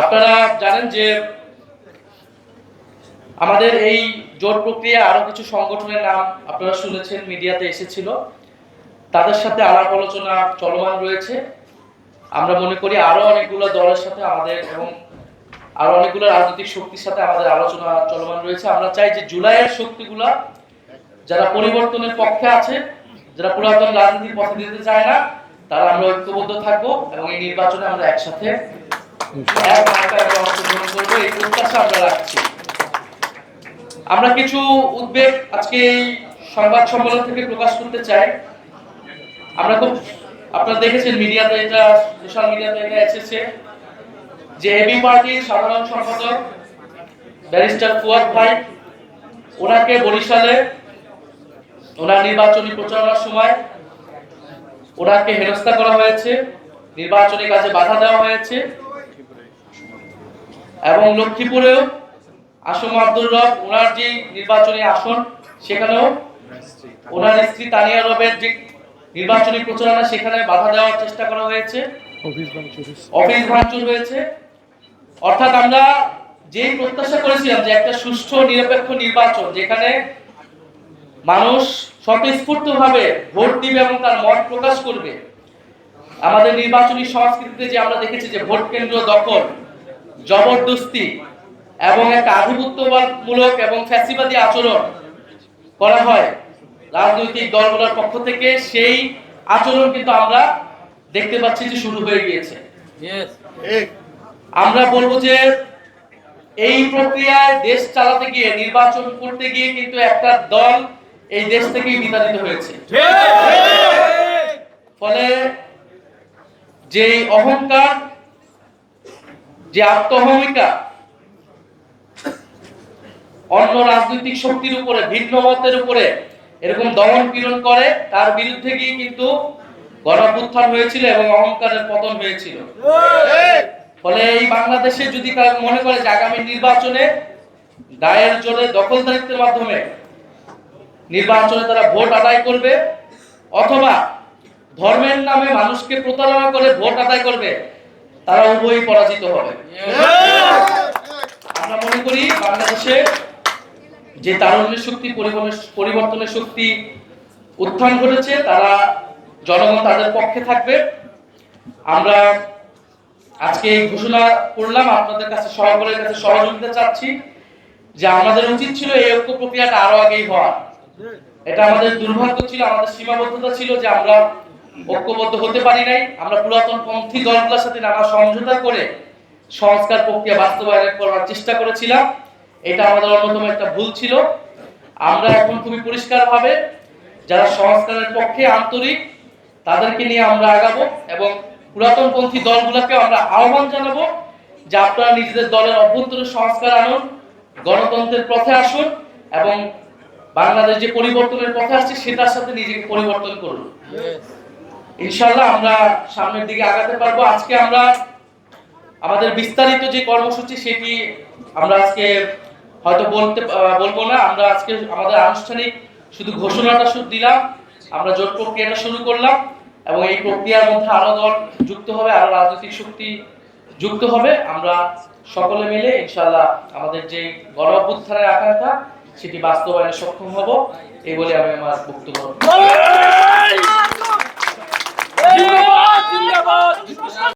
আপনারা জানেন যে আমাদের এই জোট প্রক্রিয়া আরও কিছু সংগঠনের নাম আপনারা শুনেছেন, মিডিয়াতে এসেছিল। তাদের সাথে আলাপ আলোচনা চলমান রয়েছে। আমরা মনে করি আরও অনেকগুলো দলের সাথে আমাদের এবং আরও অনেকগুলো রাজনৈতিক শক্তির সাথে আমাদের আলোচনা চলমান রয়েছে। আমরা চাই যে জুলাইয়ের শক্তিগুলা যারা পরিবর্তনের পক্ষে আছে, যারা পুরাতন রাজনীতির পথে দিতে চায় না, তারা আমরা ঐক্যবদ্ধ থাকব এবং এই নির্বাচনে আমরা একসাথে আমরা কিছু উদ্বেগ আজকে এই সংবাদ সম্মেলন থেকে প্রকাশ করতে চাই। আমরা খুব, আপনারা দেখেছেন মিডিয়াতে এটা, সোশ্যাল মিডিয়াতে এটা এসেছে যে এবি পার্টির সাধারণ সম্পাদক ব্যারিস্টার ফুয়াদ ভাই, ওনাকে বরিশালে ওনার নির্বাচনী প্রচারণার সময় ওনাকে হেনস্থা করা হয়েছে, নির্বাচনী কাজে বাধা দেওয়া হয়েছে। এবং লক্ষ্মীপুরেও আসম আব্দুর রব ওনার যে নির্বাচনী আসন সেখানেও ওনার স্ত্রী তানিয়া রবের যে নির্বাচনী প্রচারণা সেখানে বাধা দেওয়ার চেষ্টা করা হয়েছে। অফিস ভাঙচুর হয়েছে। অর্থাৎ আমরা যেই প্রত্যাশা করেছিলাম যে একটা সুষ্ঠু নিরপেক্ষ নির্বাচন যেখানে মানুষ স্বতঃস্ফূর্ত ভাবে ভোট দিবে এবং তার মত প্রকাশ করবে আমাদের নির্বাচনী সংস্কৃতিতে যে আমরা দেখেছি যে ভোট কেন্দ্র দখল জবরদস্তি এবং একটা আধিপত্যবাদমূলক এবং ফ্যাসিবাদী আচরণ করা হয় রাজনৈতিক দলগুলোর পক্ষ থেকে। সেই আচরণ কিন্তু আমরা দেখতে পাচ্ছি যে শুরু হয়ে গিয়েছে। আমরা বলব যে এই প্রক্রিয়ায় দেশ চালাতে গিয়ে নির্বাচন করতে গিয়ে কিন্তু একটা দল এই দেশ থেকেই বিতাড়িত হয়েছে। ফলে যে অহংকার যে আত্মহমিকা অন্য রাজনৈতিক শক্তির উপরে, ভিন্ন মতের উপরে এরকম দমন পীড়ন করে, তার বিরুদ্ধে গিয়ে কিন্তু গণপুত্থান হয়েছিল এবং অহংকারের পতন হয়েছিল। ফলে এই বাংলাদেশে যদি কারও মনে করে যে আগামী নির্বাচনে গায়ের জোরে দখলদারিত্বের মাধ্যমে নির্বাচনে তারা ভোট আদায় করবে, অথবা ধর্মের নামে মানুষকে প্রতারণা করে ভোট আদায় করবে তারা উভয়ই পরাজিত হবে। আমরা মনে করি বাংলাদেশে যে তারুণ্যের শক্তি পরিবর্তনের শক্তি উত্থান ঘটেছে তারা জনগণ তাদের পক্ষে থাকবে। আমরা আজকে এই ঘোষণা করলাম আপনাদের কাছে সকলের কাছে সহযোগিতা চাচ্ছি যে আমাদের উচিত ছিল এই ঐক্য প্রক্রিয়াটা আরও আগেই হওয়া। এটা আমাদের দুর্ভাগ্য ছিল আমাদের সীমাবদ্ধতা ছিল যে আমরা ঐক্যবদ্ধ হতে পারি নাই। আমরা পুরাতন পন্থী দলগুলোর সাথে নানা সমঝোতা করে সংস্কার প্রক্রিয়া বাস্তবায়ন করার চেষ্টা করেছিলাম। এটা আমাদের অন্যতম একটা ভুল ছিল। আমরা এখন খুবই পরিষ্কারভাবে যারা সংস্কারের পক্ষে আন্তরিক, তাদেরকে নিয়ে আমরা আগাবো এবং পুরাতন পন্থী দলগুলোকে আমরা আহ্বান জানাব যে আপনারা নিজেদের দলের অভ্যন্তরীণ সংস্কার আনুন, গণতন্ত্রের পথে আসুন এবং বাংলাদেশ যে পরিবর্তনের পথে আসছে, সেটার সাথে নিজেকে পরিবর্তন করুন। ইনশাল্লাহ আমরা সামনের দিকে আগাতে পারব। আজকে আমরা আমাদের বিস্তারিত যে কর্মসূচি সেটি আমরা আজকে হয়তো বলতে বলব না। আমরা আজকে আমাদের আনুষ্ঠানিক শুধু ঘোষণাটা শুধু দিলাম। আমরা জোট প্রক্রিয়াটা শুরু করলাম এবং এই প্রক্রিয়ার মধ্যে আরও দল যুক্ত হবে, আরও রাজনৈতিক শক্তি যুক্ত হবে। আমরা সকলে মিলে ইনশাল্লাহ আমাদের যে গণ অভ্যুত্থানের আকাঙ্ক্ষা, সেটি বাস্তবায়নে সক্ষম হব। এই বলে আমি আমার বক্তব্য। জিন্দাবাদ জিন্দাবাদ।